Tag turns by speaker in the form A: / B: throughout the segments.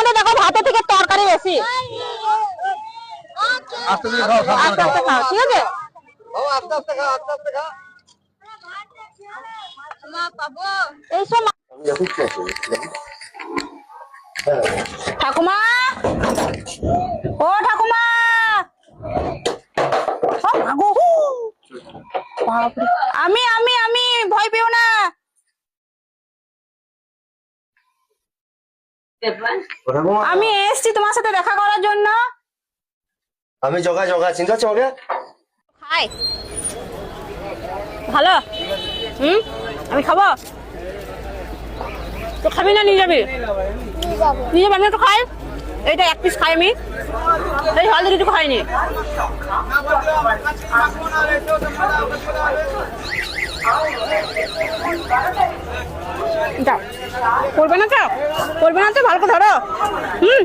A: তোমাদের দেখো ভাতের থেকে তরকারি বেশি।
B: আস্তে দিয়ে খাও
A: আস্তে আস্তে খাও ঠিক আছে?
B: আস্তে আস্তে খাও আস্তে আস্তে খাও।
A: এইসব ঠাকুমা? ও ঠাকুমা। আমি আমি আমি ভয় পেও না। আমি এসেছি তোমার সাথে দেখা করার জন্য।
B: আমি জগা জগা চিন্তা আমাকে?
A: খাই ভালো? হুম? আমি খাব? তো খাবি না নিয়ে যাবি? নিয়ে যাবি আমি একটু খাই। এইটা এক পিস খাই আমি। এই হলদি কিছু খাইনি। যাও। করবে না তো? করবে না তো? ভালো করে ধরো। হুম।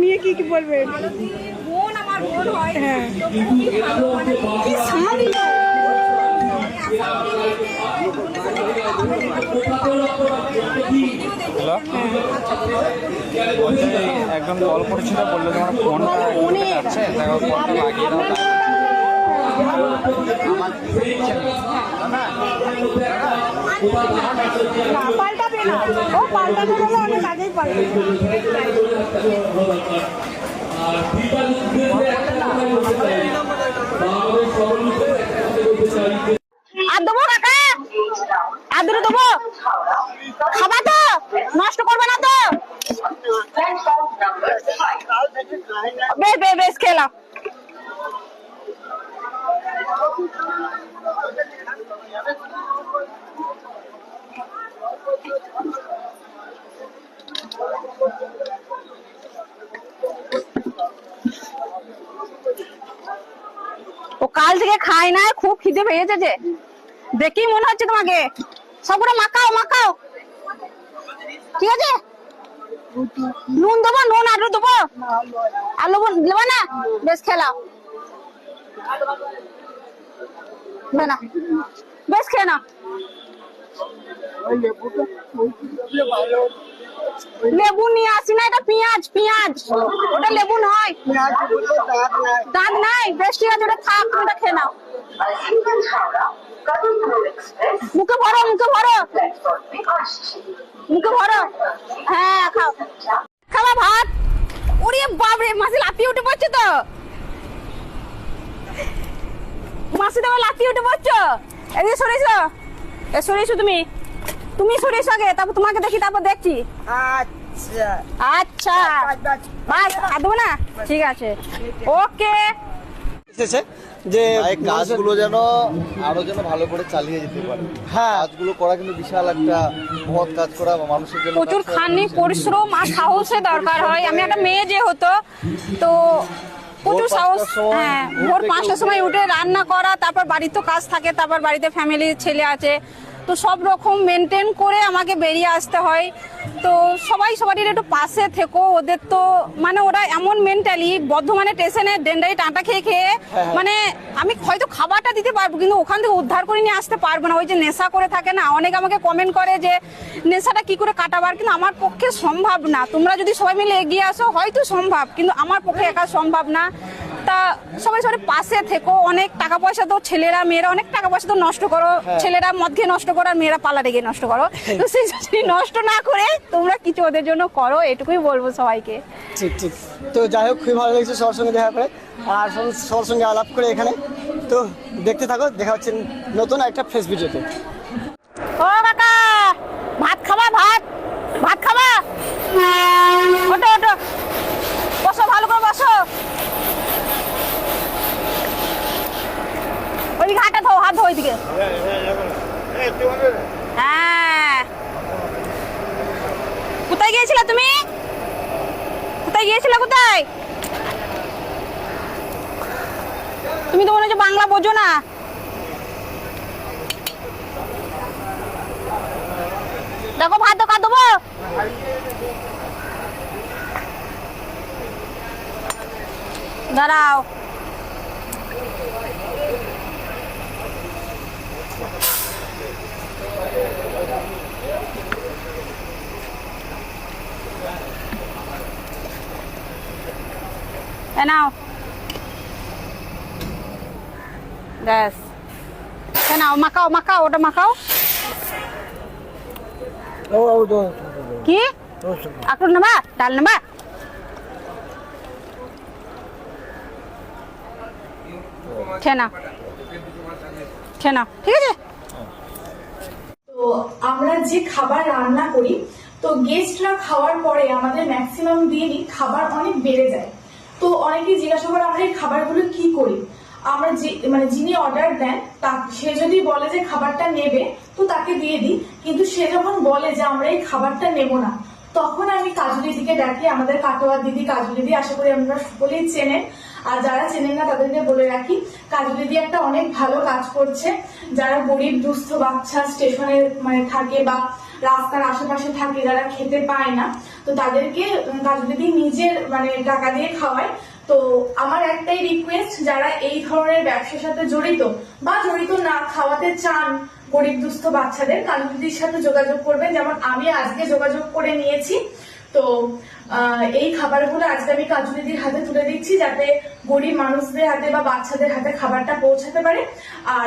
A: নিয়ে কি কি বলবে? বোন আমার বোন হয়। হ্যাঁ
C: হ্যালো? বলছি একদম কল করেছিল বলল তোমার ফোনটা
A: ফোনে
C: আছে দেখো ফোনটা লাগিয়ে দাও।
A: না, পাল্টাবে না ও পাল্টাতে গেলে অনেক আগেই পাল্টাবে আর দেবো কাকা? আর দেবো খাবা তো নষ্ট করবে না তো বেশ বেশ বেশ খেলাম ও কাল থেকে খায় না, খুব খিদে পেয়েছে যে। দেখেই মনে হচ্ছে তোমাকে। সবগুলো মাখাও মাখাও। ঠিক আছে নুন দেবো, নুন, আলু দেবো। আলু বোন- দেবো না? বেশ, খেলাও। না না বেশ, খেয়ে নাও। লেবু নিয়ে আসি না, এটা পেঁয়াজ পেঁয়াজ। ওটা লেবু নয়। দাঁত নাই বেশ ঠিক আছে, ওটা থাক ওটা খেয়ে নাও। মুখে ভরো মুখে ভরো। মুখে ভরো। হ্যাঁ খাও। খাবা ভাত? ওরে বাপরে, মাসি লাফিয়ে উঠে পড়ছে তো। মাসি তোমার লাফিয়ে উঠে পড়ছো? এদিকে সরে এসো। এ, সরে এসো তুমি। তুমি সরে এসো আগে তারপর তোমাকে দেখি তারপর দেখছি।
D: আচ্ছা।
A: আচ্ছা। বাস আর দেবো না? ঠিক আছে। ওকে।
D: এসেছে যে
B: কাজগুলো যেন আরও যেন ভালো করে চালিয়ে যেতে পারে।
D: হ্যাঁ।
B: কাজগুলো করা কিন্তু বিশাল একটা মহৎ কাজ করা মানুষের জন্য
A: প্রচুর খানি পরিশ্রম আর সাহসের দরকার হয়। আমি একটা মেয়ে যে হতো তো প্রচুর সাহস হ্যাঁ ভোর পাঁচটার সময় উঠে রান্না করা তারপর বাড়িতে কাজ থাকে তারপর বাড়িতে ফ্যামিলি ছেলে আছে তো সব রকম মেনটেন করে আমাকে বেরিয়ে আসতে হয়। তো সবাই সবারই একটু পাশে থেকো ওদের তো মানে ওরা এমন মেন্টালি বর্ধমানে স্টেশনে ডেন্ডারি টাটা খেয়ে খেয়ে মানে আমি হয়তো খাবারটা দিতে পারব কিন্তু ওখান থেকে উদ্ধার করে নিয়ে আসতে পারব না। ওই যে নেশা করে থাকে না অনেকে আমাকে কমেন্ট করে যে নেশাটা কি করে কাটাবার? কিন্তু আমার পক্ষে সম্ভব না। তোমরা যদি সবাই মিলে এগিয়ে আসো হয়তো সম্ভব কিন্তু আমার পক্ষে একা সম্ভব না। তা সবাই সবাই পাশে থেকো অনেক টাকা পয়সা তো ছেলেরা মেয়েরা অনেক টাকা পয়সা তো নষ্ট করো। ছেলেরা মদ খেয়ে নষ্ট করো আর মেয়েরা পালা রেগে নষ্ট করো। তো সেই যদি নষ্ট না করে তোমরা কিছু ওদের জন্য করো এটুকুই বলব সবাইকে।
D: ঠিক ঠিক। তো যাই হোক খুবই ভালো লেগেছে সবার সঙ্গে দেখা করে। আর সব- সবার সঙ্গে আলাপ করে এখানে। তো দেখতে থাকো দেখা হচ্ছে নতুন একটা ফেস ভিডিওতে
A: ও কাকা ভাত খাবা ভাত? ভাত খাবা ওটো ওটো বসো ভালো করে বসো ওইদিকে হাতটা ধো হাত ধো ওইদিকে। হ্যাঁ। কোথায় গিয়েছিলে তুমি? কোথায় গিয়েছিলে কোথায়? তুমি তো মনে হচ্ছে বাংলা বোঝো না। দেখো, ভাত দোকা দেবো। দাঁড়াও। নাও ব্যাস নাও মাখাও মাখাও ওটা মাখাও কি আখরোট নেবা ডাল নেবা ছেনা ছেনা ঠিক আছে?
E: তো আমরা যে খাবার রান্না করি তো গেস্টরা খাওয়ার পরে আমাদের ম্যাক্সিমাম দিয়ে দিনই খাবার অনেক বেড়ে যায়। তো অনেকে জিজ্ঞাসা করে, আমরা এই খাবারগুলো কি করি? আমরা যে মানে যিনি অর্ডার দেন, তা, সে যদি বলে যে খাবারটা নেবে, তো তাকে দিয়ে দিই। কিন্তু সে যখন বলে যে আমরা এই খাবারটা নেব না, তখন আমি কাজলি দিকে ডাকি, আমাদের কাটোয়া দিদি কাজলি দিদি আশা করি আপনারা সকলেই চেনেন। আর যারা চেনেন না, তাদেরকে বলে রাখি, কাজলি দিদি একটা অনেক ভালো কাজ করছে। যারা গরিব, দুস্থ বাচ্চা স্টেশনে মানে থাকে বা রাস্তার আশেপাশে থাকে, যারা খেতে পায় না, তো তাদেরকে কাজলি দিদি নিজের মানে টাকা দিয়ে খাওয়ায়, তো আমার একটাই রিকোয়েস্ট যারা এই ধরনের ব্যবসার সাথে জড়িত বা জড়িত না খাওয়াতে চান গরিব দুস্থ বাচ্চাদের কালুদিদির সাথে যোগাযোগ করবেন। যেমন আমি আজকে যোগাযোগ করে নিয়েছি। তো এই খাবারগুলো আজকে আমি কাজু দিদির হাতে তুলে দিচ্ছি, যাতে গরিব মানুষদের হাতে বা বাচ্চাদের হাতে খাবারটা পৌঁছাতে পারে। আর